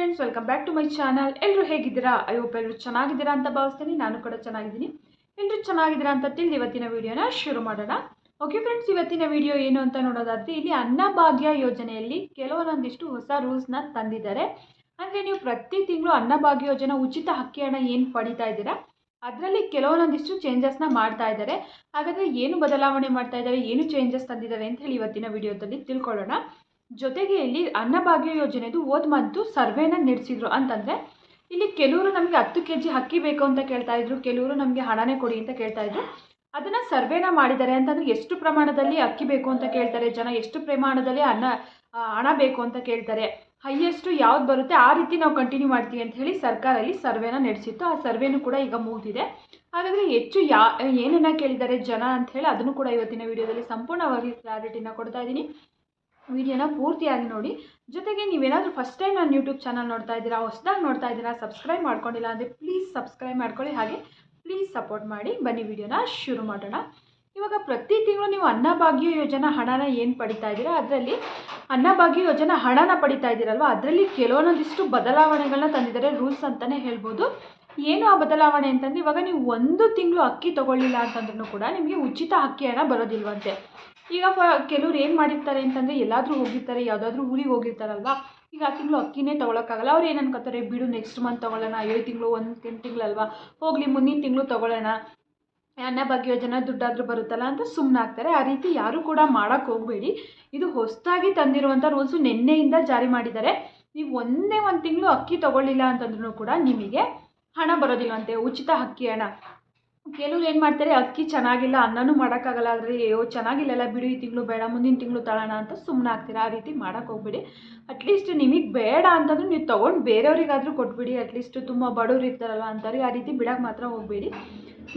Friends welcome back to my channel ಎಲ್ಲರೂ ಹೇಗಿದ್ದೀರಾ? I hope ಎಲ್ಲರೂ ಚೆನ್ನಾಗಿದ್ದೀರಾ ಅಂತ ಭಾವಿಸ್ತೀನಿ. ನಾನು ಕೂಡ ಚೆನ್ನಾಗಿದ್ದೀನಿ. ಎಲ್ಲರೂ ಚೆನ್ನಾಗಿದ್ದೀರಾ ಅಂತ ತಿಳಿದು ಇವತ್ತಿನ ವಿಡಿಯೋನ ಶುರು ಮಾಡೋಣ. ಓಕೆ ಫ್ರೆಂಡ್ಸ್ ಇವತ್ತಿನ ವಿಡಿಯೋ ಏನು ಅಂತ ನೋಡೋದಾದ್ರೆ, ಇಲ್ಲಿ ಅನ್ನಭಾಗ್ಯ ಯೋಜನೆಯಲ್ಲಿ ಕೆಲವೊಂದಿಷ್ಟು ಹೊಸ ರೂಲ್ಸ್ನ ತಂದಿದ್ದಾರೆ. ಅಂದರೆ ನೀವು ಪ್ರತಿ ತಿಂಗಳು ಅನ್ನಭಾಗ್ಯ ಯೋಜನೆ ಉಚಿತ ಅಕ್ಕಿ ಹಣ ಏನು ಪಡಿತಾ ಇದ್ದೀರಾ? ಅದರಲ್ಲಿ ಕೆಲವೊಂದಿಷ್ಟು ಚೇಂಜಸ್ನ ಮಾಡ್ತಾ ಇದ್ದಾರೆ. ಹಾಗಾದರೆ ಏನು ಬದಲಾವಣೆ ಮಾಡ್ತಾ ಇದ್ದಾರೆ? ಏನು ಚೇಂಜಸ್ ತಂದಿದ್ದಾರೆ ಅಂತ ಹೇಳಿ ಇವತ್ತಿನ ವಿಡಿಯೋದಲ್ಲಿ ತಿಳ್ಕೊಳ್ಳೋಣ. ಜೊತೆಗೆ ಇಲ್ಲಿ ಅನ್ನಭಾಗ್ಯ ಯೋಜನೆದು ಹೋದ ಮಂತು ಸರ್ವೇನ ನಡೆಸಿದ್ರು. ಅಂತಂದರೆ, ಇಲ್ಲಿ ಕೆಲವರು ನಮಗೆ ಹತ್ತು ಕೆ ಜಿ ಅಕ್ಕಿ ಬೇಕು ಅಂತ ಕೇಳ್ತಾ ಇದ್ರು. ಕೆಲವರು ನಮಗೆ ಹಣನೇ ಕೊಡಿ ಅಂತ ಕೇಳ್ತಾ ಇದ್ರು. ಅದನ್ನು ಸರ್ವೇನ ಮಾಡಿದ್ದಾರೆ ಅಂತಂದರೆ, ಎಷ್ಟು ಪ್ರಮಾಣದಲ್ಲಿ ಅಕ್ಕಿ ಬೇಕು ಅಂತ ಕೇಳ್ತಾರೆ. ಜನ ಎಷ್ಟು ಪ್ರಮಾಣದಲ್ಲಿ ಅನ್ನ ಹಣ ಬೇಕು ಅಂತ ಕೇಳ್ತಾರೆ. ಹೈಯೆಸ್ಟು ಯಾವ್ದು ಬರುತ್ತೆ, ಆ ರೀತಿ ನಾವು ಕಂಟಿನ್ಯೂ ಮಾಡ್ತೀವಿ ಅಂತ ಹೇಳಿ ಸರ್ಕಾರ ಅಲ್ಲಿ ಸರ್ವೇನ ನಡೆಸಿತ್ತು. ಆ ಸರ್ವೇನೂ ಕೂಡ ಈಗ ಮುಗಿದಿದೆ. ಹಾಗಾದರೆ ಹೆಚ್ಚು ಯಾ ಏನನ್ನ ಕೇಳಿದ್ದಾರೆ ಜನ ಅಂತ ಹೇಳಿ ಅದನ್ನು ಕೂಡ ಇವತ್ತಿನ ವಿಡಿಯೋದಲ್ಲಿ ಸಂಪೂರ್ಣವಾಗಿ ಕ್ಲಾರಿಟಿನ ಕೊಡ್ತಾ ಇದ್ದೀನಿ. ವಿಡಿಯೋನ ಪೂರ್ತಿಯಾಗಿ ನೋಡಿ. ಜೊತೆಗೆ ನೀವೇನಾದರೂ ಫಸ್ಟ್ ಟೈಮ್ ನಾನು ಯೂಟ್ಯೂಬ್ ಚಾನಲ್ ನೋಡ್ತಾ ಇದ್ದೀರಾ, ಹೊಸದಾಗಿ ನೋಡ್ತಾ ಇದ್ದೀರಾ ಸಬ್ಸ್ಕ್ರೈಬ್ ಮಾಡ್ಕೊಂಡಿಲ್ಲ ಅಂದರೆ ಪ್ಲೀಸ್ ಸಬ್ಸ್ಕ್ರೈಬ್ ಮಾಡ್ಕೊಳ್ಳಿ. ಹಾಗೆ ಪ್ಲೀಸ್ ಸಪೋರ್ಟ್ ಮಾಡಿ. ಬನ್ನಿ, ವಿಡಿಯೋನ ಶುರು ಮಾಡೋಣ. ಇವಾಗ ಪ್ರತಿ ತಿಂಗಳು ನೀವು ಅನ್ನಭಾಗ್ಯ ಯೋಜನಾ ಹಣನ ಏನು ಪಡಿತಾ ಇದ್ದೀರಾ? ಅದರಲ್ಲಿ ಅನ್ನಭಾಗ್ಯ ಯೋಜನಾ ಹಣನ ಪಡಿತಾ ಇದ್ದೀರಲ್ವ? ಅದರಲ್ಲಿ ಕೆಲವೊಂದಿಷ್ಟು ಬದಲಾವಣೆಗಳನ್ನ ತಂದಿದ್ದಾರೆ ರೂಲ್ಸ್ ಅಂತಲೇ ಹೇಳ್ಬೋದು. ಏನು ಆ ಬದಲಾವಣೆ ಅಂತಂದರೆ ಇವಾಗ ನೀವು ಒಂದು ತಿಂಗಳು ಅಕ್ಕಿ ತೊಗೊಳ್ಳಿಲ್ಲ ಅಂತಂದ್ರೂ ಕೂಡ ನಿಮಗೆ ಉಚಿತ ಅಕ್ಕಿ ಹಣ ಬರೋದಿಲ್ವಂತೆ. ಈಗ ಫ ಕೆಲವ್ರು ಏನು ಮಾಡಿರ್ತಾರೆ ಅಂತಂದರೆ ಎಲ್ಲಾದರೂ ಹೋಗಿರ್ತಾರೆ, ಯಾವುದಾದ್ರೂ ಊರಿಗೆ ಹೋಗಿರ್ತಾರಲ್ವ? ಈಗ ಆ ತಿಂಗಳು ಅಕ್ಕಿನೇ ತೊಗೊಳಕ್ಕಾಗಲ್ಲ. ಅವ್ರು ಏನು ಅನ್ಕೋತಾರೆ? ಬಿಡು ನೆಕ್ಸ್ಟ್ ಮಂತ್ ತೊಗೊಳ್ಳೋಣ, ಏಳು ತಿಂಗಳು, ಒಂದು ತಿಂಗಳಲ್ವಾ? ಹೋಗಲಿ, ಮುಂದಿನ ತಿಂಗಳು ತೊಗೊಳ್ಳೋಣ. ಅನ್ನಭಾಗ್ಯ ಯೋಜನೆ ದುಡ್ಡಾದರೂ ಬರುತ್ತಲ್ಲ ಅಂತ ಸುಮ್ಮನಾಗ್ತಾರೆ ಆ ರೀತಿ ಯಾರೂ ಕೂಡ ಮಾಡೋಕ್ಕೆ ಹೋಗಬೇಡಿ. ಇದು ಹೊಸದಾಗಿ ತಂದಿರುವಂಥ ರೂಲ್ಸು ನಿನ್ನೆಯಿಂದ ಜಾರಿ ಮಾಡಿದ್ದಾರೆ. ನೀವು ಒಂದೇ ಒಂದು ತಿಂಗಳು ಅಕ್ಕಿ ತೊಗೊಳ್ಳಿಲ್ಲ ಅಂತಂದ್ರೂ ಕೂಡ ನಿಮಗೆ ಹಣ ಬರೋದಿಲ್ವಂತೆ. ಉಚಿತ ಅಕ್ಕಿ ಹಣ. ಕೆಲವ್ರು ಏನು ಮಾಡ್ತಾರೆ, ಅಕ್ಕಿ ಚೆನ್ನಾಗಿಲ್ಲ, ಅನ್ನನೂ ಮಾಡೋಕ್ಕಾಗಲ್ಲ, ಆದರೆ, ಅಯ್ಯೋ, ಚೆನ್ನಾಗಿಲ್ಲಲ್ಲ ಬಿಡು, ಈ ತಿಂಗಳು ಬೇಡ, ಮುಂದಿನ ತಿಂಗಳು ತಗೋಣ ಅಂತ ಸುಮ್ಮನೆ ಆಗ್ತೀರಾ, ಆ ರೀತಿ ಮಾಡೋಕ್ಕೆ ಹೋಗ್ಬಿಡಿ. ಅಟ್ಲೀಸ್ಟ್ ನಿಮಗೆ ಬೇಡ ಅಂತಂದ್ರೆ ನೀವು ತೊಗೊಂಡು ಬೇರೆಯವ್ರಿಗಾದರೂ ಕೊಟ್ಬಿಡಿ ಅಟ್ಲೀಸ್ಟ್ ತುಂಬ ಬಡವ್ರು ಇರ್ತಾರಲ್ಲ ಅಂತಾರೆ ಆ ರೀತಿ ಬಿಡೋಕ್ಕೆ ಮಾತ್ರ ಹೋಗಬೇಡಿ.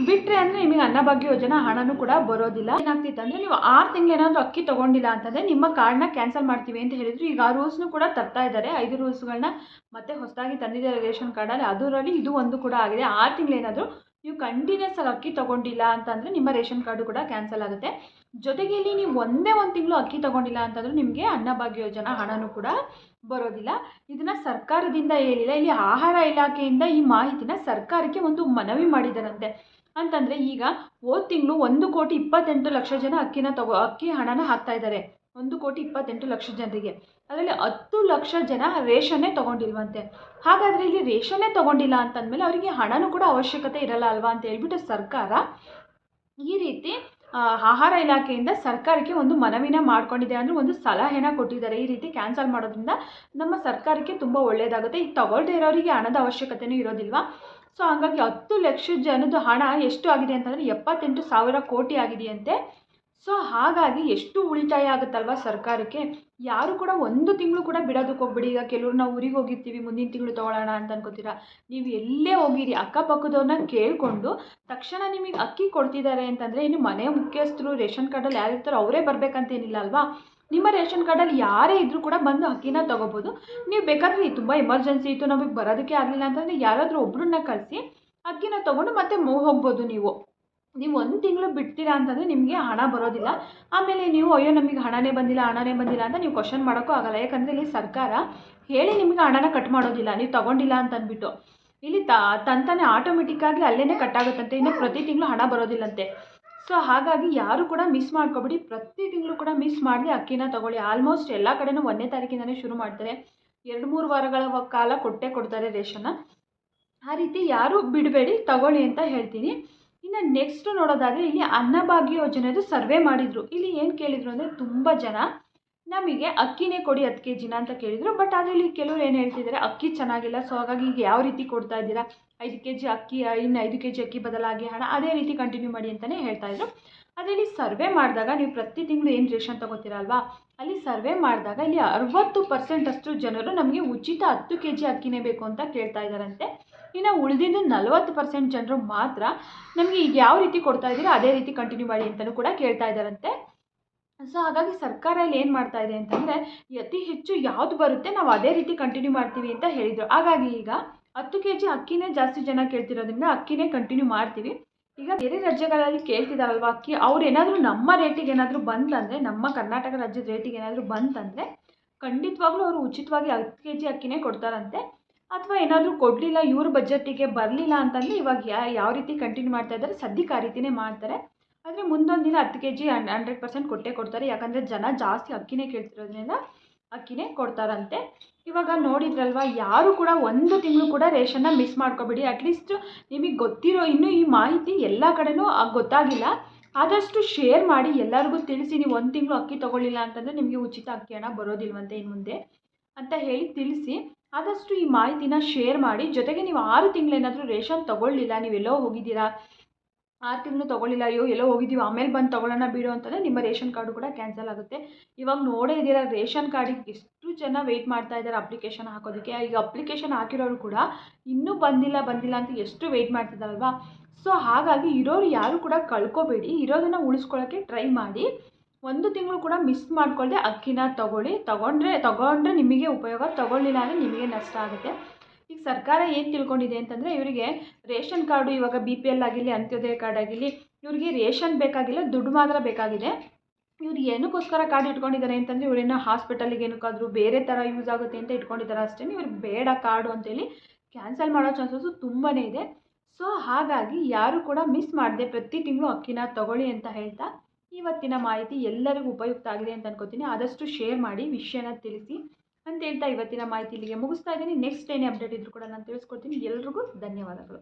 ಬಿಟ್ಟರೆ ಅಂದರೆ ನಿಮಗೆ ಅನ್ನಭಾಗ್ಯ ಯೋಜನಾ ಹಣನೂ ಕೂಡ ಬರೋದಿಲ್ಲ. ಏನಾಗ್ತಿತ್ತು ಅಂದರೆ ನೀವು ಆರು ತಿಂಗಳು ಏನಾದರೂ ಅಕ್ಕಿ ತೊಗೊಂಡಿಲ್ಲ ಅಂತಂದರೆ ನಿಮ್ಮ ಕಾರ್ಡ್ನ ಕ್ಯಾನ್ಸಲ್ ಮಾಡ್ತೀವಿ ಅಂತ ಹೇಳಿದ್ರು, ಈಗ ಆ ರೂಲ್ಸ್ನು ಕೂಡ ತರ್ತಾ ಇದ್ದಾರೆ. ಐದು ರೂಲ್ಸ್ಗಳನ್ನ ಮತ್ತೆ ಹೊಸದಾಗಿ ತಂದಿದ್ದಾರೆ ರೇಷನ್ ಕಾರ್ಡಲ್ಲಿ ಅದರಲ್ಲಿ ಇದು ಒಂದು ಕೂಡ ಆಗಿದೆ. ಆರು ತಿಂಗಳು ಏನಾದರೂ ನೀವು ಕಂಟಿನ್ಯೂಸ್ ಆಗಿ ಅಕ್ಕಿ ತೊಗೊಂಡಿಲ್ಲ ಅಂತಂದರೆ ನಿಮ್ಮ ರೇಷನ್ ಕಾರ್ಡು ಕೂಡ ಕ್ಯಾನ್ಸಲ್ ಆಗುತ್ತೆ. ಜೊತೆಗೆ ಇಲ್ಲಿ ನೀವು ಒಂದೇ ಒಂದು ತಿಂಗಳು ಅಕ್ಕಿ ತೊಗೊಂಡಿಲ್ಲ ಅಂತಂದ್ರೆ ನಿಮಗೆ ಅನ್ನಭಾಗ್ಯ ಯೋಜನಾ ಹಣನೂ ಕೂಡ ಬರೋದಿಲ್ಲ. ಇದನ್ನು ಸರ್ಕಾರದಿಂದ ಹೇಳಿಲ್ಲ. ಇಲ್ಲಿ ಆಹಾರ ಇಲಾಖೆಯಿಂದ ಈ ಮಾಹಿತಿನ ಸರ್ಕಾರಕ್ಕೆ ಒಂದು ಮನವಿ ಮಾಡಿದರಂತೆ. ಅಂತಂದರೆ ಈಗ ಹೋದ ತಿಂಗಳು ಒಂದು ಕೋಟಿ ಇಪ್ಪತ್ತೆಂಟು ಲಕ್ಷ ಜನ ಅಕ್ಕಿನ ತಗೋ ಅಕ್ಕಿ ಹಣನ ಹಾಕ್ತಾ ಇದ್ದಾರೆ. ಒಂದು ಕೋಟಿ ಇಪ್ಪತ್ತೆಂಟು ಲಕ್ಷ ಜನರಿಗೆ. ಅದರಲ್ಲಿ ಹತ್ತು ಲಕ್ಷ ಜನ ರೇಷನ್ನೇ ತೊಗೊಂಡಿಲ್ವಂತೆ. ಹಾಗಾದರೆ ಇಲ್ಲಿ ರೇಷನ್ನೇ ತೊಗೊಂಡಿಲ್ಲ ಅಂತಂದಮೇಲೆ ಅವರಿಗೆ ಹಣನೂ ಕೂಡ ಅವಶ್ಯಕತೆ ಇರಲ್ಲ ಅಲ್ವಾ ಅಂತ ಹೇಳ್ಬಿಟ್ಟು ಸರ್ಕಾರ ಈ ರೀತಿ ಆಹಾರ ಇಲಾಖೆಯಿಂದ ಸರ್ಕಾರಕ್ಕೆ ಒಂದು ಮನವಿನ ಮಾಡ್ಕೊಂಡಿದೆ. ಅಂದರೆ ಒಂದು ಸಲಹೆನ ಕೊಟ್ಟಿದ್ದಾರೆ. ಈ ರೀತಿ ಕ್ಯಾನ್ಸಲ್ ಮಾಡೋದ್ರಿಂದ ನಮ್ಮ ಸರ್ಕಾರಕ್ಕೆ ತುಂಬ ಒಳ್ಳೆಯದಾಗುತ್ತೆ ಈಗ ತಗೊಳ್ದೇ ಇರೋರಿಗೆ ಹಣದ ಅವಶ್ಯಕತೆಯೂ ಇರೋದಿಲ್ವಾ? ಸೊ, ಹಾಗಾಗಿ ಹತ್ತು ಲಕ್ಷ ಜನದ ಹಣ ಎಷ್ಟು ಆಗಿದೆ ಅಂತಂದರೆ ಎಪ್ಪತ್ತೆಂಟು ಸಾವಿರ ಕೋಟಿ ಆಗಿದೆಯಂತೆ. ಸೊ ಹಾಗಾಗಿ ಎಷ್ಟು ಉಳಿತಾಯ ಆಗುತ್ತಲ್ವ ಸರ್ಕಾರಕ್ಕೆ? ಯಾರು ಕೂಡ ಒಂದು ತಿಂಗಳು ಕೂಡ ಬಿಡೋದಕ್ಕೆ ಹೋಗ್ಬಿಡಿ. ಈಗ ಕೆಲವ್ರು ನಾವು ಊರಿಗೆ ಹೋಗಿರ್ತೀವಿ, ಮುಂದಿನ ತಿಂಗಳು ತೊಗೊಳ್ಳೋಣ ಅಂತ ಅನ್ಕೋತೀರಾ? ನೀವು ಎಲ್ಲೇ ಹೋಗಿರಿ, ಅಕ್ಕಪಕ್ಕದವ್ರನ್ನ ಕೇಳಿಕೊಂಡು ತಕ್ಷಣ ನಿಮಗೆ ಅಕ್ಕಿ ಕೊಡ್ತಿದ್ದಾರೆ ಅಂತಂದರೆ ಇನ್ನು ಮನೆ ಮುಖ್ಯಸ್ಥರು ರೇಷನ್ ಕಾರ್ಡಲ್ಲಿ ಯಾರು ಇರ್ತಾರೋ ಅವರೇ ಬರಬೇಕಂತೇನಿಲ್ಲ ಅಲ್ವಾ? ನಿಮ್ಮ ರೇಷನ್ ಕಾರ್ಡಲ್ಲಿ ಯಾರೇ ಇದ್ದರೂ ಕೂಡ ಬಂದು ಅಕ್ಕಿನ ತೊಗೋಬೋದು. ನೀವು ಬೇಕಾದರೆ ತುಂಬ ಎಮರ್ಜೆನ್ಸಿ ಇತ್ತು, ನಮಗೆ ಬರೋದಕ್ಕೆ ಆಗಲಿಲ್ಲ ಅಂತಂದರೆ ಯಾರಾದರೂ ಒಬ್ಬರನ್ನ ಕಳಿಸಿ ಅಕ್ಕಿನ ತೊಗೊಂಡು ಮತ್ತೆ ಹೋಗ್ಬೋದು ನೀವು. ನೀವು ಒಂದು ತಿಂಗಳು ಬಿಡ್ತೀರಾ ಅಂತಂದರೆ ನಿಮಗೆ ಹಣ ಬರೋದಿಲ್ಲ. ಆಮೇಲೆ ನೀವು, ಅಯ್ಯೋ, ನಮಗೆ ಹಣನೇ ಬಂದಿಲ್ಲ ಹಣನೇ ಬಂದಿಲ್ಲ ಅಂತ ನೀವು ಕ್ವಶನ್ ಮಾಡೋಕ್ಕೂ ಆಗಲ್ಲ. ಯಾಕಂದರೆ ಇಲ್ಲಿ ಸರ್ಕಾರ ಹೇಳಿ ನಿಮಗೆ ಹಣನ ಕಟ್ ಮಾಡೋದಿಲ್ಲ. ನೀವು ತೊಗೊಂಡಿಲ್ಲ ಅಂತ ಅಂದ್ಬಿಟ್ಟು ಇಲ್ಲಿ ತಂತಾನೆ ಆಟೋಮೆಟಿಕ್ಕಾಗಿ ಅಲ್ಲೇ ಕಟ್ ಆಗುತ್ತಂತೆ. ಇನ್ನು ಪ್ರತಿ ತಿಂಗಳು ಹಣ ಬರೋದಿಲ್ಲಂತೆ. ಸೊ ಹಾಗಾಗಿ ಯಾರು ಕೂಡ ಮಿಸ್ ಮಾಡ್ಕೊಬೇಡಿ. ಪ್ರತಿ ತಿಂಗಳು ಕೂಡ ಮಿಸ್ ಮಾಡಿ ಅಕ್ಕಿನ ತೊಗೊಳ್ಳಿ. ಆಲ್ಮೋಸ್ಟ್ ಎಲ್ಲ ಕಡೆನೂ ಒಂದನೇ ತಾರೀಕಿಂದನೇ ಶುರು ಮಾಡ್ತಾರೆ. ಎರಡು, ಮೂರು ವಾರಗಳ ಕಾಲ ಕೊಟ್ಟೇ ಕೊಡ್ತಾರೆ ರೇಷನ್ನ. ಆ ರೀತಿ ಯಾರು ಬಿಡಬೇಡಿ, ತಗೊಳ್ಳಿ ಅಂತ ಹೇಳ್ತೀನಿ. ಇನ್ನು ನೆಕ್ಸ್ಟ್ ನೋಡೋದಾದರೆ ಇಲ್ಲಿ ಅನ್ನಭಾಗ್ಯ ಯೋಜನೆದು ಸರ್ವೆ ಮಾಡಿದರು. ಇಲ್ಲಿ ಏನು ಕೇಳಿದರು ಅಂದರೆ ತುಂಬ ಜನ ನಮಗೆ ಅಕ್ಕಿನೇ ಕೊಡಿ ಹತ್ತು ಕೆ ಜಿನ ಅಂತ ಕೇಳಿದರು. ಬಟ್ ಅದರಲ್ಲಿ ಕೆಲವರು ಏನು ಹೇಳ್ತಿದ್ದಾರೆ, ಅಕ್ಕಿ ಚೆನ್ನಾಗಿಲ್ಲ ಸೊ ಹಾಗಾಗಿ ಈಗ ಯಾವ ರೀತಿ ಕೊಡ್ತಾ ಇದ್ದೀರಾ? ಐದು ಕೆ ಜಿ ಅಕ್ಕಿ ಇನ್ನು ಐದು ಕೆ ಜಿ ಅಕ್ಕಿ ಬದಲಾಗಿ ಹಣ, ಅದೇ ರೀತಿ ಕಂಟಿನ್ಯೂ ಮಾಡಿ ಅಂತಲೇ ಹೇಳ್ತಾ ಇದ್ರು. ಅದರಲ್ಲಿ ಸರ್ವೆ ಮಾಡಿದಾಗ ನೀವು ಪ್ರತಿ ತಿಂಗಳು ಏನು ರೇಷನ್ ತೊಗೋತೀರಲ್ವಾ ಅಲ್ಲಿ ಸರ್ವೆ ಮಾಡಿದಾಗ ಇಲ್ಲಿ ಅರವತ್ತು ಪರ್ಸೆಂಟ್ ಅಷ್ಟು ಜನರು ನಮಗೆ ಉಚಿತ ಹತ್ತು ಕೆ ಜಿ ಅಕ್ಕಿನೇ ಬೇಕು ಅಂತ ಕೇಳ್ತಾ ಇದ್ದಾರಂತೆ. ಇನ್ನು ಉಳಿದಿದ್ದು ನಲವತ್ತು ಪರ್ಸೆಂಟ್ ಜನರು ಮಾತ್ರ ನಮಗೆ ಈಗ ಯಾವ ರೀತಿ ಕೊಡ್ತಾ ಇದ್ದೀರೋ ಅದೇ ರೀತಿ ಕಂಟಿನ್ಯೂ ಮಾಡಿ ಅಂತಲೂ ಕೂಡ ಕೇಳ್ತಾ ಇದ್ದಾರಂತೆ. ಸೊ ಹಾಗಾಗಿ ಸರ್ಕಾರ ಇಲ್ಲಿ ಏನು ಮಾಡ್ತಾ ಇದೆ ಅಂತಂದರೆ ಅತಿ ಹೆಚ್ಚು ಯಾವುದು ಬರುತ್ತೆ ನಾವು ಅದೇ ರೀತಿ ಕಂಟಿನ್ಯೂ ಮಾಡ್ತೀವಿ ಅಂತ ಹೇಳಿದರು. ಹಾಗಾಗಿ ಈಗ ಹತ್ತು ಕೆ ಜಿ ಅಕ್ಕಿನೇ ಜಾಸ್ತಿ ಜನ ಕೇಳ್ತಿರೋದ್ರಿಂದ ಅಕ್ಕಿನೇ ಕಂಟಿನ್ಯೂ ಮಾಡ್ತೀವಿ. ಈಗ ಬೇರೆ ರಾಜ್ಯಗಳಲ್ಲಿ ಕೇಳ್ತಿದಾರಲ್ವ ಅಕ್ಕಿ? ಅವ್ರು ಏನಾದರೂ ನಮ್ಮ ರೇಟಿಗೆ ಏನಾದರೂ ಬಂತಂದರೆ, ನಮ್ಮ ಕರ್ನಾಟಕ ರಾಜ್ಯದ ರೇಟಿಗೆ ಏನಾದರೂ ಬಂತಂದರೆ, ಖಂಡಿತವಾಗ್ಲೂ ಅವರು ಉಚಿತವಾಗಿ ಹತ್ತು ಕೆ ಜಿ ಅಕ್ಕಿನೇ ಕೊಡ್ತಾರಂತೆ. ಅಥವಾ ಏನಾದರೂ ಕೊಡಲಿಲ್ಲ, ಇವ್ರ ಬಜೆಟಿಗೆ ಬರಲಿಲ್ಲ ಅಂತಂದರೆ ಇವಾಗ ಯಾವ ರೀತಿ ಕಂಟಿನ್ಯೂ ಮಾಡ್ತಾ ಇದ್ದಾರೆ ಸದ್ಯಕ್ಕೆ ಆ ರೀತಿನೇ ಮಾಡ್ತಾರೆ. ಆದರೆ ಮುಂದೊಂದು ದಿನ ಹತ್ತು ಕೆ ಜಿ ಹಂಡ್ರೆಡ್ ಪರ್ಸೆಂಟ್ ಕೊಟ್ಟೇ ಕೊಡ್ತಾರೆ. ಯಾಕಂದರೆ ಜನ ಜಾಸ್ತಿ ಅಕ್ಕಿನೇ ಕೇಳ್ತಿರೋದ್ರಿಂದ ಅಕ್ಕಿನೇ ಕೊಡ್ತಾರಂತೆ. ಇವಾಗ ನೋಡಿದ್ರಲ್ವ, ಯಾರು ಕೂಡ ಒಂದು ತಿಂಗಳು ಕೂಡ ರೇಷನ್ನ ಮಿಸ್ ಮಾಡ್ಕೋಬೇಡಿ. ಅಟ್ಲೀಸ್ಟ್ ನಿಮಗೆ ಗೊತ್ತಿರೋ ಇನ್ನೂ ಈ ಮಾಹಿತಿ ಎಲ್ಲ ಕಡೆನೂ ಗೊತ್ತಾಗಿಲ್ಲ. ಆದಷ್ಟು ಶೇರ್ ಮಾಡಿ ಎಲ್ಲರಿಗೂ ತಿಳಿಸಿ, ನೀವು ಒಂದು ತಿಂಗಳು ಅಕ್ಕಿ ತೊಗೊಳ್ಳಿಲ್ಲ ಅಂತಂದರೆ ನಿಮಗೆ ಉಚಿತ ಅಕ್ಕಿ ಹಣ ಬರೋದಿಲ್ವಂತೆ ಇನ್ನು ಮುಂದೆ ಅಂತ ಹೇಳಿ ತಿಳಿಸಿ. ಆದಷ್ಟು ಈ ಮಾಹಿತಿನ ಶೇರ್ ಮಾಡಿ. ಜೊತೆಗೆ ನೀವು ಆರು ತಿಂಗಳೇನಾದರೂ ರೇಷನ್ ತೊಗೊಳ್ಳಿಲ್ಲ ನೀವು ಎಲ್ಲೋ ಹೋಗಿದ್ದೀರಾ? ಆರು ತಿಂಗಳು ತೊಗೊಳ್ಳಿಲ್ಲ, ಅಯ್ಯೋ, ಎಲ್ಲೋ ಹೋಗಿದ್ದೀವಿ, ಆಮೇಲೆ ಬಂದು ತೊಗೊಳ್ಳೋಣ ಬಿಡು ಅಂತಂದರೆ ನಿಮ್ಮ ರೇಷನ್ ಕಾರ್ಡು ಕೂಡ ಕ್ಯಾನ್ಸಲ್ ಆಗುತ್ತೆ. ಇವಾಗ ನೋಡೇ ಇದ್ದೀರಾ, ರೇಷನ್ ಕಾರ್ಡಿಗೆ ಎಷ್ಟು ಜನ ವೆಯ್ಟ್ ಮಾಡ್ತಾ ಇದ್ದಾರೆ ಅಪ್ಲಿಕೇಶನ್ ಹಾಕೋದಕ್ಕೆ? ಈಗ ಅಪ್ಲಿಕೇಶನ್ ಹಾಕಿರೋರು ಕೂಡ ಇನ್ನೂ ಬಂದಿಲ್ಲ ಬಂದಿಲ್ಲ ಅಂತ ಎಷ್ಟು ವೆಯ್ಟ್ ಮಾಡ್ತಿದ್ದಾರಲ್ವಾ ಸೊ ಹಾಗಾಗಿ ಇರೋರು ಯಾರು ಕೂಡ ಕಳ್ಕೊಬೇಡಿ. ಇರೋದನ್ನು ಉಳಿಸ್ಕೊಳ್ಳೋಕ್ಕೆ ಟ್ರೈ ಮಾಡಿ. ಒಂದು ತಿಂಗಳು ಕೂಡ ಮಿಸ್ ಮಾಡ್ಕೊಳ್ಳದೆ ಅಕ್ಕಿನ ತೊಗೊಳ್ಳಿ. ತೊಗೊಂಡ್ರೆ ತೊಗೊಂಡ್ರೆ ನಿಮಗೆ ಉಪಯೋಗ, ತೊಗೊಳ್ಳಿಲ್ಲ ಅಂದರೆ ನಿಮಗೆ ನಷ್ಟ ಆಗುತ್ತೆ. ಈಗ ಸರ್ಕಾರ ಏನು ತಿಳ್ಕೊಂಡಿದೆ ಅಂತಂದರೆ ಇವರಿಗೆ ರೇಷನ್ ಕಾರ್ಡು ಇವಾಗ ಬಿ ಪಿ ಎಲ್ ಆಗಿರಲಿ, ಅಂತ್ಯೋದಯ ಕಾರ್ಡ್ ಆಗಿರಲಿ, ಇವರಿಗೆ ರೇಷನ್ ಬೇಕಾಗಿಲ್ಲ, ದುಡ್ಡು ಮಾತ್ರ ಬೇಕಾಗಿದೆ. ಇವ್ರು ಏನಕ್ಕೋಸ್ಕರ ಕಾರ್ಡ್ ಇಟ್ಕೊಂಡಿದ್ದಾರೆ ಅಂತಂದರೆ ಇವರೇನೋ ಹಾಸ್ಪಿಟಲಿಗೆ ಏನಕ್ಕಾದರೂ ಬೇರೆ ಥರ ಯೂಸ್ ಆಗುತ್ತೆ ಅಂತ ಇಟ್ಕೊಂಡಿದ್ದಾರೆ ಅಷ್ಟೇ ಇವ್ರಿಗೆ ಬೇಡ ಕಾರ್ಡು ಅಂತೇಳಿ ಕ್ಯಾನ್ಸಲ್ ಮಾಡೋ ಚಾನ್ಸಸ್ಸು ತುಂಬಾ ಇದೆ. ಸೊ ಹಾಗಾಗಿ ಯಾರು ಕೂಡ ಮಿಸ್ ಮಾಡದೆ ಪ್ರತಿ ತಿಂಗಳು ಅಕ್ಕಿನ ತಗೊಳ್ಳಿ ಅಂತ ಹೇಳ್ತಾ ಇವತ್ತಿನ ಮಾಹಿತಿ ಎಲ್ಲರಿಗೂ ಉಪಯುಕ್ತ ಆಗಿದೆ ಅಂತ ಅನ್ಕೋತೀನಿ. ಆದಷ್ಟು ಶೇರ್ ಮಾಡಿ, ವಿಷಯನ ತಿಳಿಸಿ ಅಂತ ಹೇಳ್ತಾ ಇವತ್ತಿನ ಮಾಹಿತಿ ಇಲ್ಲಿಗೆ ಮುಗಿಸ್ತಾ ಇದ್ದೀನಿ. ನೆಕ್ಸ್ಟ್ ಏನೇ ಅಪ್ಡೇಟ್ ಇದ್ರೂ ಕೂಡ ನಾನು ತಿಳಿಸ್ಕೊಡ್ತೀನಿ. ಎಲ್ರಿಗೂ ಧನ್ಯವಾದಗಳು.